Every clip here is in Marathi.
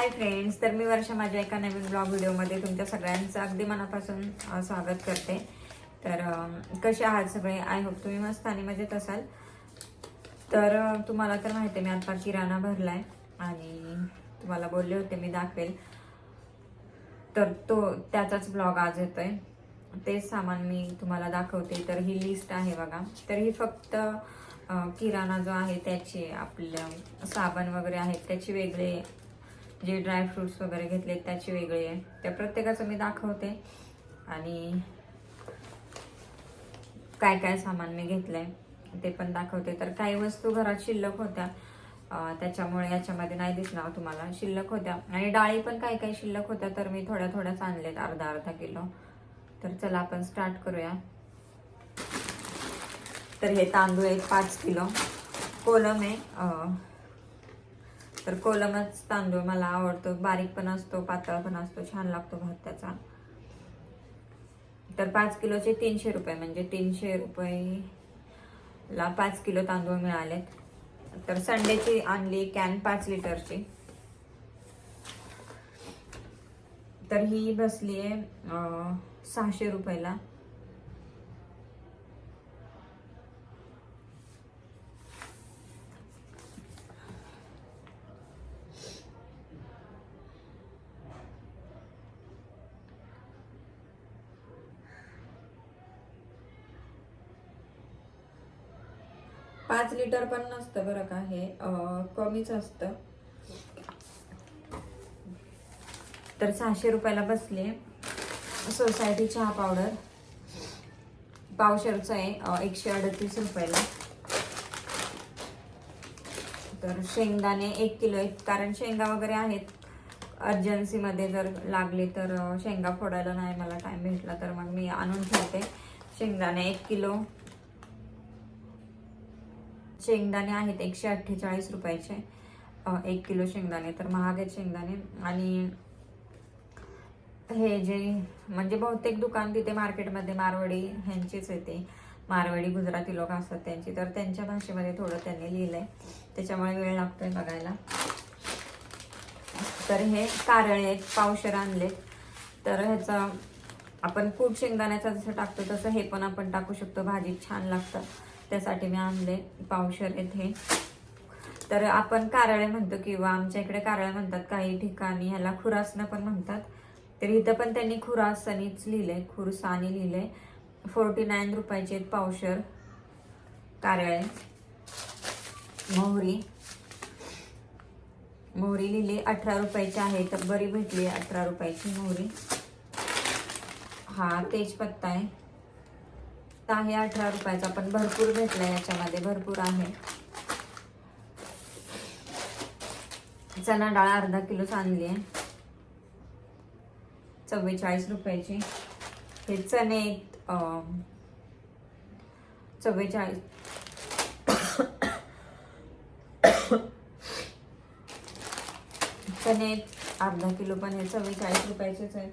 हाय फ्रेंड्स तर मी वर्षा माझ्या एका नवीन ब्लॉग व्हिडिओमध्ये तुमच्या सगळ्यांचं अगदी मनापासून स्वागत करते. तर कसे आहात सगळे? आय होप तुम्ही मस्त आणि मजेत असाल. तर तुम्हाला तर माहिती आहे मी आता किराणा भरला आहे आणि तुम्हाला बोलले होते मी दाखवेल. तर तो त्याचाच ब्लॉग आज येतो आहे तेच सामान मी तुम्हाला दाखवते. तर ही लिस्ट आहे बघा. तर ही फक्त किराणा जो आहे त्याची आपलं साबण वगैरे आहेत त्याची वेगळे जे ड्रायफ्रुट्स वगैरे घेतले त्याची वेगळी आहे. त्या प्रत्येकाचं मी दाखवते. आणि काय काय सामान मी घेतलंय ते पण दाखवते. तर काही वस्तू घरात शिल्लक होत्या. त्याच्यामुळे याच्यामध्ये नाही दिसणार तुम्हाला. शिल्लक होत्या. आणि डाळी पण काही काही शिल्लक होत्या तर मी थोड्या थोड्याच आणलेत. अर्धा अर्धा किलो. तर चला आपण स्टार्ट करूया. तर हे तांदूळ आहेत पाच किलो. कोलम आहे तर कोलमच तांदूळ मला आवडतो. बारीक पण असतो पातळ पण असतो छान लागतो भात त्याचा. तर पाच किलोचे तीनशे रुपये म्हणजे तीनशे रुपये ला पाच किलो तांदूळ मिळालेत तर संडेची आणली कॅन पाच लिटरची. तर ही बसली आहे सहाशे रुपयाला पाच लिटर पण नसतं बरं का हे कमीच असतं. तर सहाशे रुपयाला बसले. सोसायटी चहा पावडर. पावशरचं आहे एकशे अडतीस रुपयाला. तर शेंगदाणे एक किलो आहेत. कारण शेंगा वगैरे आहेत. अर्जन्सीमध्ये जर लागले तर शेंगा फोडायला नाही मला टाईम भेटला तर मग मी आणून ठेवते. शेंगदाणे एक किलो. शेंगदाणे आहेत एकशे अठ्ठेचाळीस रुपयाचे एक किलो शेंगदाणे तर महाग आहेत शेंगदाणे. आणि हे जे म्हणजे बहुतेक दुकान तिथे मार्केटमध्ये मारवाडी ह्यांचीच येते मारवाडी गुजराती लोक असतात त्यांची तर त्यांच्या भाषेमध्ये थोडं त्यांनी लिहिलं आहे त्याच्यामुळे वेळ लागतोय बघायला. तर हे कारळे आहेत पावशेर आणलेत. तर ह्याचं आपण कूट शेंगदाण्याचा जसं टाकतो तसं हे पण आपण टाकू शकतो भाजीत छान लागतं. त्यासाठी मी आणले पावशर येथे. तर आपण कारळे म्हणतो किंवा आमच्या इकडे कारळे म्हणतात काही ठिकाणी ह्याला खुरासनं पण म्हणतात. तर इथं पण त्यांनी खुरासनीच लिहिले खुरसानी लिहिले. फोर्टी नाईन रुपयाचे आहेत पावशर. कारळे. मोहरी. मोहरी लिहिली अठरा रुपयाची आहे तर बरी भेटली अठरा रुपयाची मोहरी. हा तेजपत्ता आहे. आहे अठरा रुपयाचा पण भरपूर भेटला याच्यामध्ये भरपूर आहे. चना डाळ अर्धा किलो आणली आहे. चव्वेचाळीस रुपयाची. हे चणे आहेत, चव्वेचाळीस चणे आहेत, अर्धा किलो पण हे चव्वेचाळीस रुपयाचेच आहेत.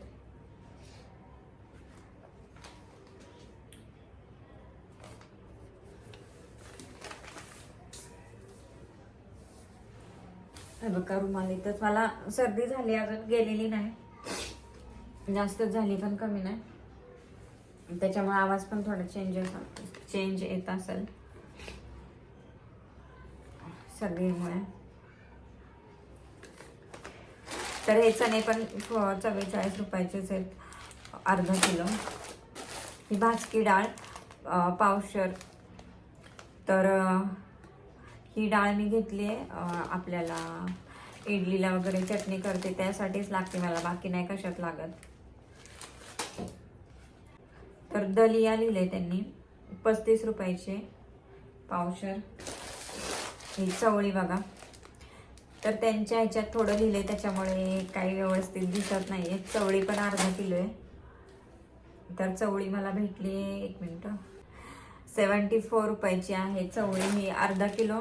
हे बघा रुमाल इथंच मला सर्दी झाली अजून गेलेली नाही. जास्तच झाली पण कमी नाही. त्याच्यामुळे आवाज पण थोडा चेंज चेंज येत असेल. सर्दीमुळे. तर हे चणे पण चव्वेचाळीस रुपयाचेच आहेत. अर्धा किलो. ही भाजकी डाळ पावशर. तर ही डाळ मी घेतली आहे. आपल्याला इडलीला वगैरे चटणी करते त्यासाठीच लागते मला बाकी नाही कशात लागत. तर दलिया लिहिले त्यांनी पस्तीस रुपयाचे पावशर. ही चवळी बघा. तर त्यांच्या ह्याच्यात थोडं लिहिलंय त्याच्यामुळे काही व्यवस्थित दिसत नाही आहे चवळी पण अर्धा किलो आहे. तर चवळी मला भेटली आहे एक मिनटं. सेवन्टी फोर रुपयाची आहे चवळी मी अर्धा किलो.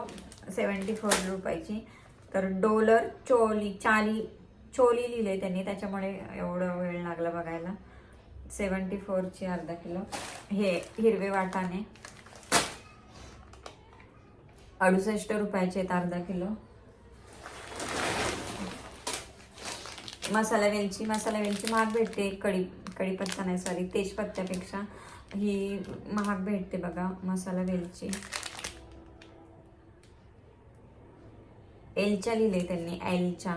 सेवन्टी फोर रुपयाची. तर डोलर चोली चाली चोली लिहिले त्यांनी. त्याच्यामुळे एवढं वेळ लागला बघायला. सेवन्टी फोरची अर्धा किलो. हे हिरवे वाटाणे. अडुसष्ट रुपयाचे आहेत अर्धा किलो. मसाला वेलची मसाला वेलची महाग भेटते. कढी कढीपत्ता नाही सॉरी तेजपत्त्यापेक्षा ही महाग भेटते बघा मसाला वेलची. एलच्या लिहिले त्यांनी एलच्या.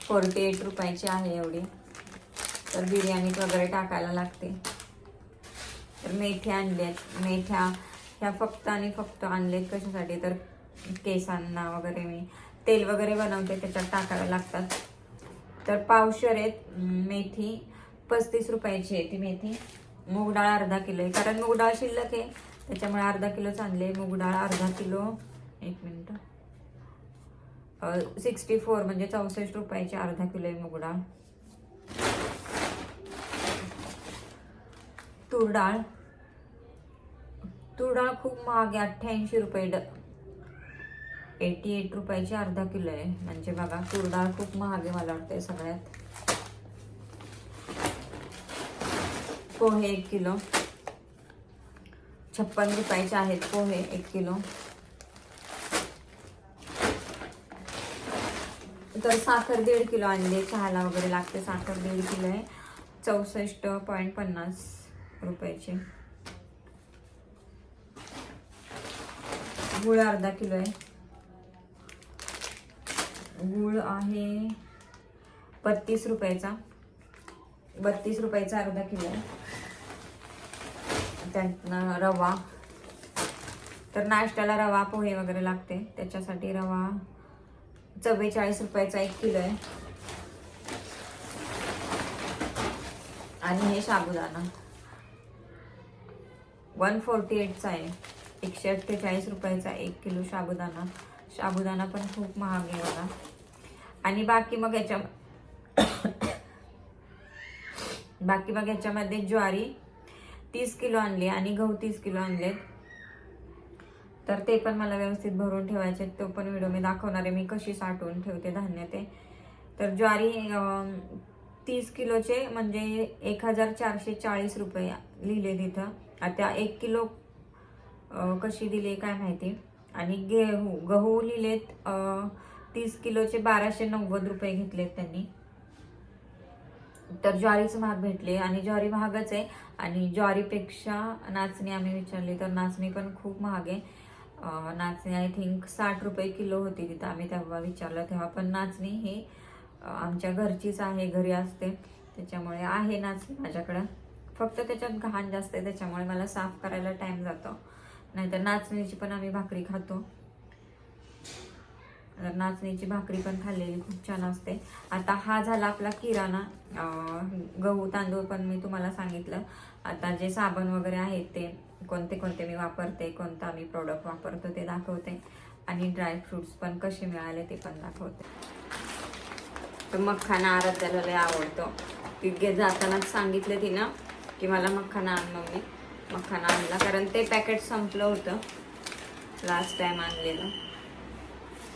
फोर्टी एट रुपयाची आहे एवढी. तर बिर्याणीत वगैरे टाकायला लागते. तर मेथ्या आणल्यात. मेथ्या ह्या फक्त आणि फक्त आणलेत कशासाठी? तर केसांना वगैरे मी तेल वगैरे बनवते त्याच्यात टाकायला लागतात. तर पावशर आहेत मेथी. पस्तीस रुपयाची आहे ती मेथी. मूग डाळ अर्धा किलो आहे. कारण मूग डाळ शिल्लक आहे. त्याच्यामुळे अर्धा किलोच आणले. मूग डाळ अर्धा किलो. एक मिनटं. सिक्स्टी फोर म्हणजे चौसष्ट रुपयाची अर्धा किलो आहे मूग डाळ तूर डाळ. तूर डाळ खूप महाग आहे अठ्ठ्याऐंशी रुपये ड एटी एट रुपयाची अर्धा किलो आहे. म्हणजे बघा तूर डाळ खूप महाग आहे मला वाटतंय सगळ्यात. पोहे एक किलो. छप्पन रुपयाचे आहेत पोहे एक किलो. तर साखर दीड किलो आणली. चहाला वगैरे लागते साखर दीड किलो आहे. चौसष्ट पॉईंट पन्नास रुपयाचे. गुळ अर्धा किलो आहे. गुळ आहे बत्तीस रुपयाचा. बत्तीस रुपयाचा अर्धा किलो आहे. त्यातनं रवा. तर नाश्त्याला रवा पोहे वगैरे लागते. त्याच्यासाठी रवा चव्वेचाळीस रुपयाचा एक किलो आहे. आणि हे साबुदाणा. वन फोर्टी एटचा आहे. एकशे अठ्ठेचाळीस रुपयाचा एक किलो साबुदाणा. साबुदाणा पण खूप महाग आहे बघा. आणि बाकी मग याच्या बाकी मग याच्यामध्ये ज्वारी तीस किलो आणली आणि गहू तीस किलो आणलेत. तर ते पण मला व्यवस्थित भरून ठेवायचे. तो पण व्हिडिओ मी दाखवणार आहे. मी कशी साठवून ठेवते धान्य ते. तर ज्वारी तीस किलोचे म्हणजे एक हजार चारशे चाळीस रुपये लिहिले तिथं. आता एक किलो कशी दिली काय माहिती. आणि गेहू गहू लिहिलेत अं, तीस किलोचे बाराशे नव्वद रुपये घेतलेत त्यांनी. तर ज्वारीच महाग भेटले. आणि ज्वारी महागच आहे. आणि ज्वारीपेक्षा नाचणी आम्ही विचारली तर नाचणी पण खूप महाग आहे. नाचणी आय थिंक साठ रुपये किलो होती तिथं आम्ही तेव्हा विचारलं तेव्हा पण नाचणी ही आमच्या घरचीच आहे घरी असते. त्याच्यामुळे आहे नाचणी माझ्याकडं. फक्त त्याच्यात घाण जास्त आहे त्याच्यामुळे मला साफ करायला टाइम जातो. नाहीतर नाचणीची पण आम्ही भाकरी खातो. तर नाचणीची भाकरी पण खाल्लेली खूप छान असते. आता हा झाला आपला किराणा. गहू तांदूळ पण मी तुम्हाला सांगितलं. आता जे साबण वगैरे आहेत ते कोणते कोणते मी वापरते कोणता मी प्रोडक्ट वापरतो ते दाखवते. आणि ड्रायफ्रुट्स पण कसे मिळाले ते पण दाखवते. तर मखाना आराध्याला लय आवडतो. तिघे जातानाच सांगितलं तिनं की मला मखाना आण मम्मी. मखाना आणला कारण ते पॅकेट संपलं होतं. लास्ट टाईम आणलेलं.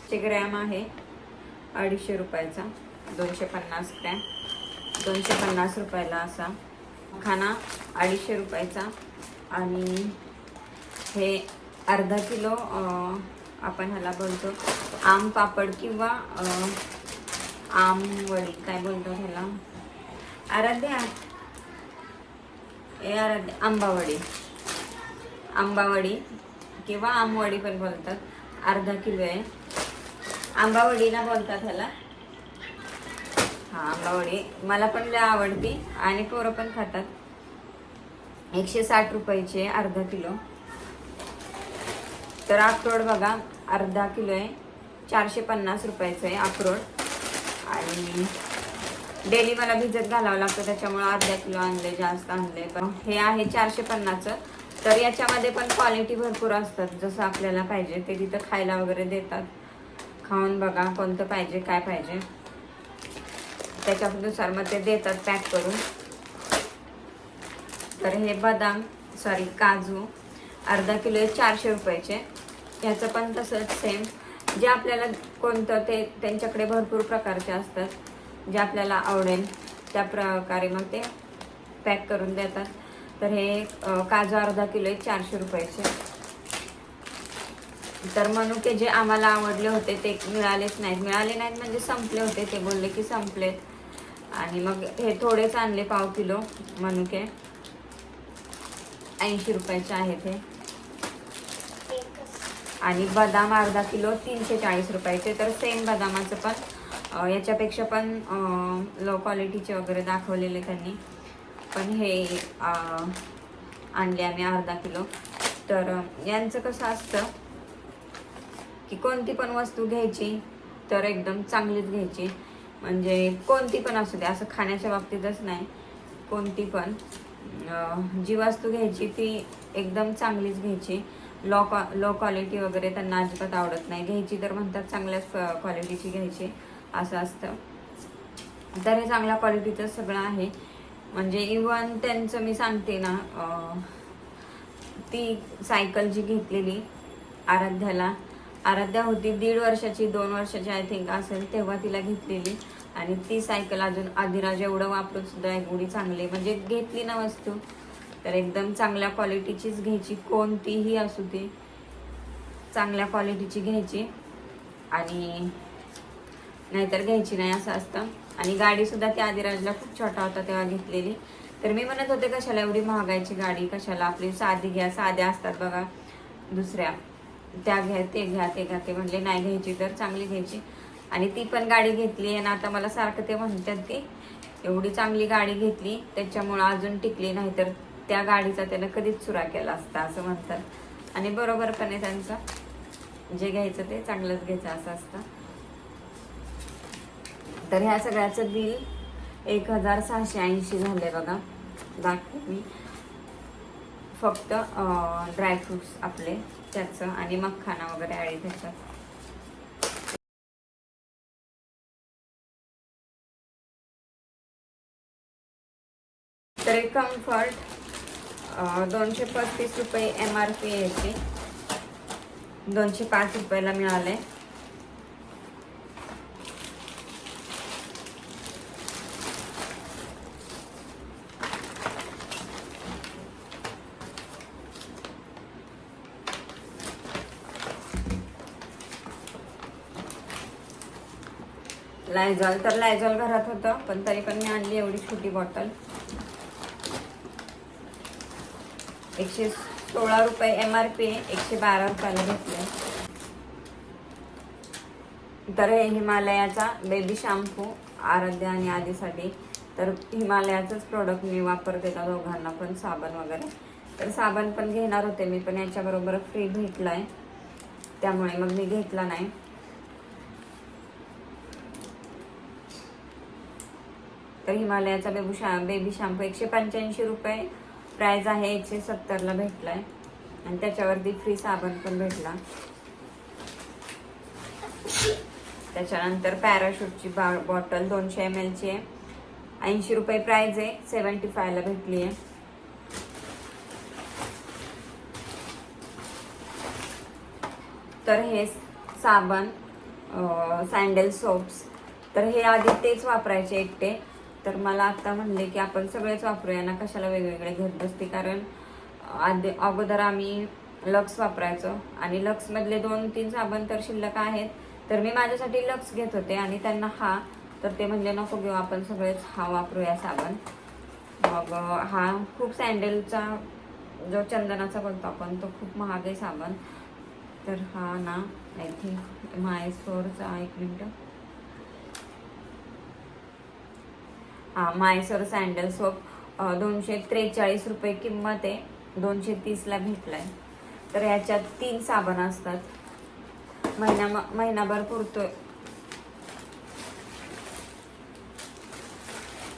चे ग्रॅम आहे. अडीचशे रुपयाचा. दोनशे पन्नास ग्रॅम दोनशे पन्नास रुपयाला असा खाना अडीचशे रुपयाचा. आणि हे अर्धा किलो आपण ह्याला बोलतो आम पापड किंवा अं, आम वडी. काय बोलतो ह्याला? आराध्या. ए आराध्या. आंबावडी आंबावडी किंवा आंबवडी पण बोलतात. अर्धा किलो आहे. आंबावडी ना बोलतात ह्याला. हा आंबावडी मला पण लय आवडती आणि पोरं पण खातात. एकशे साठ रुपयाचे आहे अर्धा किलो. तर अक्रोड बघा अर्धा किलो आहे. चारशे पन्नास रुपयाचं आहे अक्रोड. आणि डेली मला भिजत घालावं लागतं त्याच्यामुळे अर्धा किलो आणले जास्त आणले पण हे आहे चारशे पन्नासचं. तर याच्यामध्ये पण क्वालिटी भरपूर असतात जसं आपल्याला पाहिजे. ते तिथं खायला वगैरे देतात. खाऊन बघा कोणतं पाहिजे काय पाहिजे. त्याच्यानुसार मग ते देतात पॅक करून. तर हे बदाम सॉरी काजू अर्धा किलो आहे चारशे रुपयाचे. ह्याचं पण तसंच सेम जे आपल्याला कोणतं ते त्यांच्याकडे भरपूर प्रकारचे असतात जे आपल्याला आवडेल त्या प्रकारे मग ते पॅक करून देतात. तर हे काजू अर्धा किलो आहे चारशे रुपयाचे. तर मनुके जे आम्हाला आवडले होते ते मिळालेच नाहीत. मिळाले नाहीत म्हणजे संपले होते ते बोलले की संपलेत. आणि मग हे थोडेच आणले पाव किलो मनुके. ऐंशी रुपयाचे आहेत हे. आणि बदाम अर्धा किलो तीनशे चाळीस रुपयाचे. तर सेम बदामाचं पण याच्यापेक्षा पण लो क्वालिटीचे वगैरे दाखवलेले त्यांनी. पण हे आणले आम्ही अर्धा किलो. तर यांचं कसं असतं की कोणती पण वस्तू घ्यायची तर एकदम चांगलीच घ्यायची. म्हणजे कोणती पण असू दे असं खाण्याच्या बाबतीतच नाही. कोणती पण. जी वस्तू घ्यायची ती एकदम चांगलीच घ्यायची. लो क्वा लो क्वालिटी वगैरे त्यांना अजिबात आवडत नाही. घ्यायची तर म्हणतात चांगल्याच क्वालिटीची घ्यायची असं असतं. तर हे चांगल्या क्वालिटीचं सगळं आहे. म्हणजे इवन त्यांचं मी सांगते ना ती सायकल जी घेतलेली आराध्याला आराध्या होती दीड वर्षाची दोन वर्षाची आय थिंक असेल तेव्हा तिला घेतलेली. आणि ती सायकल अजून आधिराज एवढं वापरून सुद्धा एवढी चांगली म्हणजे घेतली ना वस्तू तर एकदम चांगल्या क्वालिटीचीच घ्यायची कोणतीही असू दे. चांगल्या क्वालिटीची घ्यायची. आणि नाहीतर घ्यायची नाही असं असतं. आणि गाडीसुद्धा त्या आदिराजला खूप छोटा होता तेव्हा घेतलेली. तर मी म्हणत होते कशाला एवढी महागायची गाडी? कशाला आपली साधी घ्या साध्या असतात बघा दुसऱ्या. त्या घ्या ते घ्या ते घ्या. ते म्हणले नाही घ्यायची तर चांगली घ्यायची. आणि ती पण गाडी घेतली आणि आता मला सारखं ते म्हणतात की एवढी चांगली गाडी घेतली त्याच्यामुळं अजून टिकली नाही तर त्या गाडीचा त्यानं कधीच चुरा केला असता असं म्हणतात. आणि बरोबर पण आहे त्यांचं. जे घ्यायचं ते चांगलंच घ्यायचं असं असतं. तर ह्या सगळ्याचं बिल एक हजार सहाशे ऐंशी झालं आहे बघा. दाखव मी. फक्त ड्रायफ्रुट्स आपले त्याचं आणि मखाना वगैरे आहे त्याच्यात. तर कम्फर्ट दोनशे पस्तीस रुपये एम आर पी याची दोनशे पाच रुपयाला मिळाले लायझॉल तर लायझॉल घरात होतं पण तरी पण मी आणली एवढी छोटी बॉटल एकशे सोळा रुपये एम आर पी एकशे बारा रुपयाला घेतलं. तर हे हिमालयाचा बेबी शॅम्पू आराध्य आणि आधीसाठी. तर हिमालयाचंच प्रोडक्ट मी वापरते का दोघांना पण साबण वगैरे. तर साबण पण घेणार होते मी पण याच्याबरोबर फ्री भेटलाय. त्यामुळे मग मी घेतला नाही. तर हिमालयाचा बेबू शा बेबी शॅम्पू एकशे पंच्याऐंशी रुपये प्राईज आहे एकशे सत्तरला भेटलाय. आणि त्याच्यावरती फ्री साबण पण भेटला. त्याच्यानंतर पॅराशूटची बा बॉटल दोनशे एम एलची आहे. ऐंशी रुपये प्राईज आहे. सेवन्टी फायला भेटली आहे. तर हे साबण सँडल सोप्स तर हे आधी तेच वापरायचे एकटे. तर मला आता म्हणले की आपण सगळेच वापरूया ना कशाला वेगवेगळे घेत बसते कारण आधी अगोदर आम्ही लक्स वापरायचो आणि लक्समधले दोन तीन साबण तर शिल्लक आहेत. तर मी माझ्यासाठी लक्स घेत होते आणि त्यांना हा. तर ते म्हणजे नको घेऊ आपण सगळेच हा वापरूया साबण. मग हा खूप सँडलचा जो चंदनाचा बोलतो आपण तो खूप महाग आहे साबण. तर हा ना आय थिंक मायसोरचा एक मिनटं. मायसर मायसोर सँडल सोप दोनशे त्रेचाळीस रुपये किंमत आहे. दोनशे तीसला भेटलाय. तर ह्याच्यात तीन साबण असतात. महिना महिनाभर पुरतोय.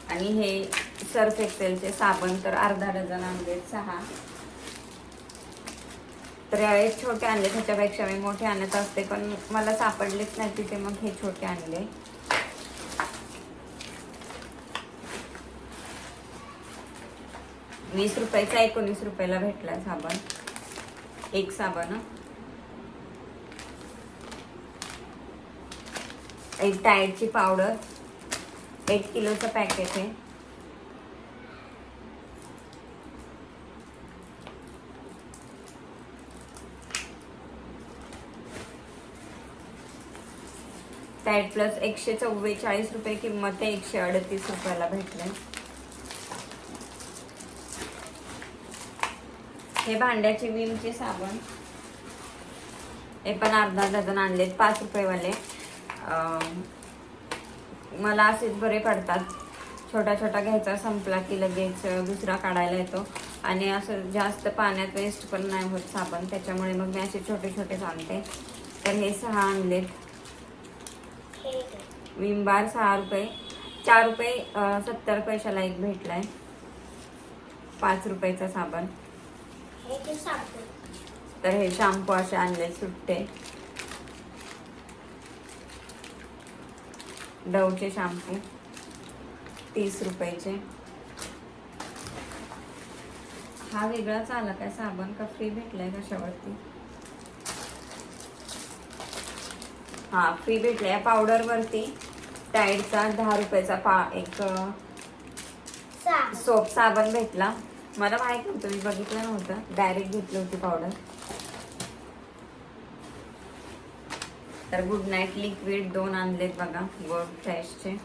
आणि हे सर्फ एक्सेलचे साबण तर अर्धा डझन आणले सहा. तर यावेळेस छोटे आणले त्याच्यापेक्षा मी मोठे आणत असते पण मला सापडलेच नाही तिथे मग हे छोटे आणले. वीस रुपयाचा एकोणीस रुपयाला भेटला साबण. एक साबण एक टायरची पावडर एक किलोचं पॅकेट आहे. टाईट प्लस एकशे चव्वेचाळीस रुपये किंमत आहे एकशे अडतीस रुपयाला भेटले हे भांड्याचे विमचे साबण. हे पण अर्धा डझन आणलेत पाच रुपयेवाले. मला असेच बरे पडतात. छोटा छोटा घ्यायचा संपला की लगेच दुसरा काढायला येतो. आणि असं जास्त पाण्यात वेस्ट पण नाही होत साबण त्याच्यामुळे मग मी असे छोटे छोटे आणते तर हे सहा आणलेत. विम बार सहा रुपये. चार रुपये सत्तर पैशाला एक भेटला आहे पाच रुपयाचा साबण. तर हे शॅम्पू असे आणले सुट्टे. डवचे शॅम्पू तीस रुपयाचे. हा वेगळाच आला काय? साबण का फ्री भेटलाय कशावरती? हा फ्री भेटलाय. पावडर वरती टाईडचा दहा रुपयाचा पा एक. सोप साबण भेटला. मला माहीत नव्हतं मी बघितलं नव्हतं. डायरेक्ट घेतली होती पावडर तर गुड नाईट लिक्विड दोन आणलेत बघा गोल्ड फ्रेशचे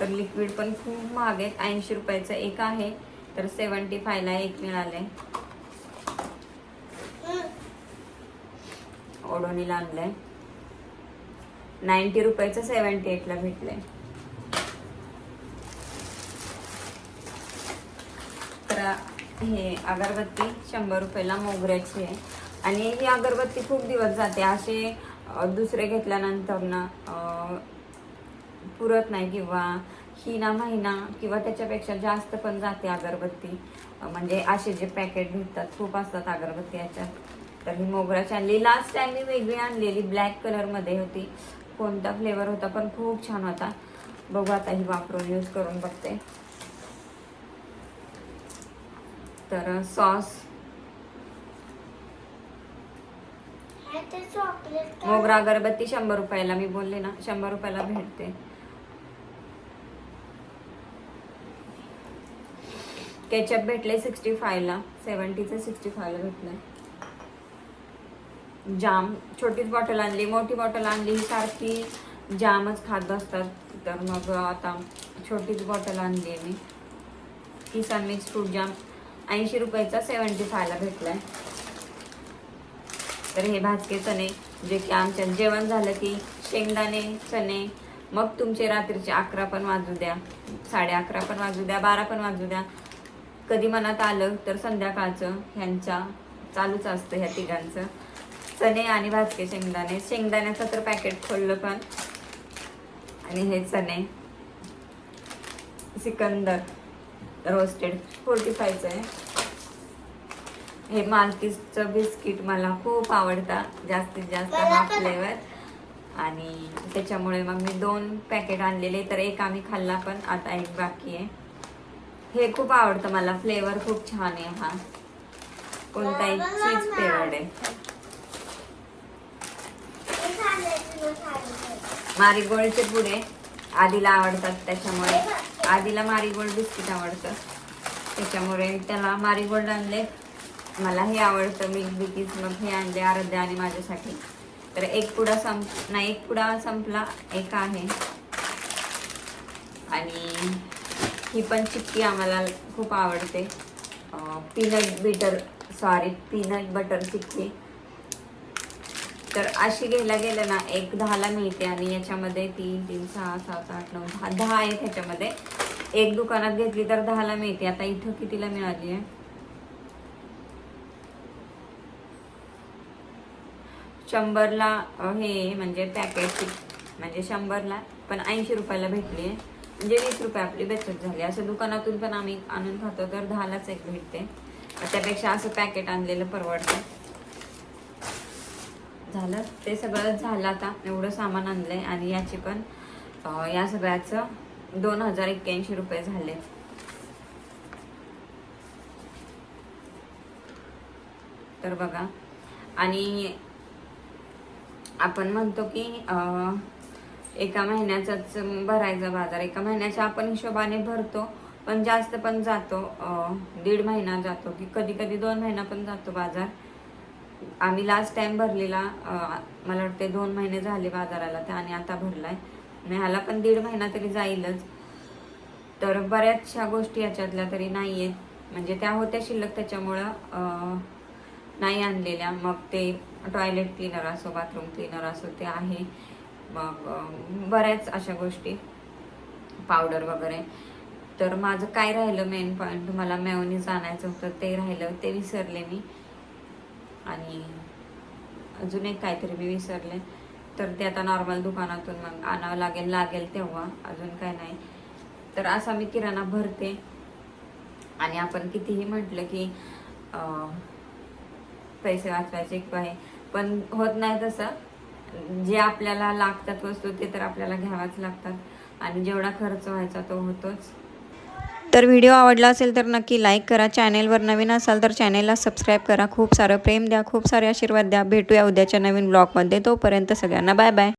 तर लिक्विड पण खूप महाग आहेत ऐंशी रुपयाचं एक आहे. तर सेवन्टी फायला एक मिळाले ओढोनीला आणलंय. नाईन्टी रुपयाचं सेवन्टी एटला भेटलंय तर हे अगरबत्ती शंभर रुपयाला मोगऱ्याची आहे. आणि ही अगरबत्ती खूप दिवस जाते. असे दुसरे घेतल्यानंतर ना पुरत नाही किंवा हिना महिना किंवा त्याच्यापेक्षा जास्त पण जाते अगरबत्ती. म्हणजे असे जे पॅकेट भेटतात खूप असतात अगरबत्ती याच्यात. तर ही मोगऱ्याची आणली. लास्ट टाइम मी वेगळी आणलेली ब्लॅक कलरमध्ये होती. कोणता फ्लेवर होता पण खूप छान होता. बघू आता ही वापरून यूज करून बघते. तर सॉस? मोगरा अगरबत्ती शंभर रुपयाला मी बोलले ना शंभर रुपयाला भेटते. केचप भेटले सिक्स्टी फायला सेवन्टीचे सिक्स्टी फायला भेटले जाम छोटीच बॉटल आणली मोठी बॉटल आणली ही सारखी जामच खात बसतात. तर मग आता छोटीच बॉटल आणली आहे मी. किसान मिक्स फ्रूट जाम ऐंशी रुपयाचा सेवन्टी फायला भेटला तर हे भाजके चणे जे की आमच्या जेवण झालं की शेंगदाणे चणे मग तुमचे रात्रीचे अकरा पण वाजू द्या साडे अकरा पण वाजू द्या बारा पण वाजू द्या. कधी मनात आलं तर संध्याकाळचं ह्यांच्या चालूच असतं ह्या तिघांचं. चणे आणि भाजके शेंगदाणे. शेंगदाण्याचं तर पॅकेट खोललं पण. आणि हे चणे. सिकंदर. रोस्टेड फोर्टी फायचं आहे. हे मालकीचं बिस्किट मला खूप आवडतं. जास्तीत जास्त हा. फ्लेवर आणि त्याच्यामुळे मग मी दोन पॅकेट आणलेले तर एक आम्ही खाल्ला पण आता एक बाकी आहे. हे खूप आवडतं मला. फ्लेवर खूप छान आहे हा. कोणताही चीज. फ्लेवर्ड आहे. खाण्याची. मारीगोल्डचे पुढे आधीला आवडतात त्याच्यामुळे. आधीला मारीगोल्ड बिस्किट आवडतं. त्याच्यामुळे त्याला मारीगोल्ड आणले. मला हे आवडतं मिल्क बिकीज मग हे आणले आराध्या आणि माझ्यासाठी. तर एक पुडा संप नाही एक पुडा संपला. एक आहे. आणि ही पण चिक्की आम्हाला खूप आवडते. Peanut bitter sorry peanut butter chikki. तर अशी घ्यायला गेलं ना एक दहाला मिळते आणि याच्यामध्ये तीन तीन सहा सात आठ नऊ दहा दहा आहेत ह्याच्यामध्ये. एक दुकानात घेतली तर दहाला मिळते. आता इथं कितीला मिळाली आहे? शंभरला हे म्हणजे पॅकेटची म्हणजे शंभरला पण ऐंशी रुपयाला भेटली आहे. म्हणजे वीस रुपये आपली बचत झाली. असं दुकानातून पण आम्ही आणून खातो तर दहालाच एक भेटते. त्यापेक्षा असं पॅकेट आणलेलं परवडतं. झालं. ते सगळं झालं आता. एवढं सामान आणलंय आणि याची पण या सगळ्याचं दोन हजार एक्क्याऐंशी रुपये झाले. तर बघा. आणि आपण म्हणतो की एका महिन्याचाच भरायचा बाजार. एका महिन्याच्या आपण हिशोबाने भरतो पण जास्त पण जातो. दीड महिना जातो की कधी कधी दोन महिना पण जातो बाजार. आम्ही लास्ट टाइम भरलेला मला वाटते दोन महिने झाले बाजाराला ते आणि आता भरलाय. ह्याला पण दीड महिना तरी जाईलच. तर बऱ्याचशा गोष्टी याच्यातल्या तरी नाही आहेत म्हणजे त्या होत्या शिल्लक त्याच्यामुळं नाही आणलेल्या. मग ते टॉयलेट क्लीनर असो बाथरूम क्लीनर असो ते आहे. मग बऱ्याच अशा गोष्टी. पावडर वगैरे. तर माझं काय राहिलं मेन पॉईंट मला मेवनीज आणायचं होतं ते राहिलं ते विसरले मी. आणि अजून एक काहीतरी मी विसरले. तर ते आता नॉर्मल दुकानातून मग आणावं लागेल लागेल तेव्हा. अजून काय नाही. तर असा मी किराणा भरते. आणि आपण कितीही म्हटलं की पैसे वाचवायचे किंवा हे पण होत नाही तसं. जे आपल्याला लागतात वस्तू ते तर आपल्याला घ्याव्याच लागतात. आणि जेवढा खर्च व्हायचा तो होतोच. तर व्हिडिओ आवडला असेल तर नक्की लाईक करा. चॅनेलवर नवीन असाल तर चॅनेलला सबस्क्राईब करा. खूप सारं प्रेम द्या. खूप सारे आशीर्वाद द्या. भेटूया उद्याच्या नवीन ब्लॉगमध्ये तोपर्यंत सगळ्यांना बाय बाय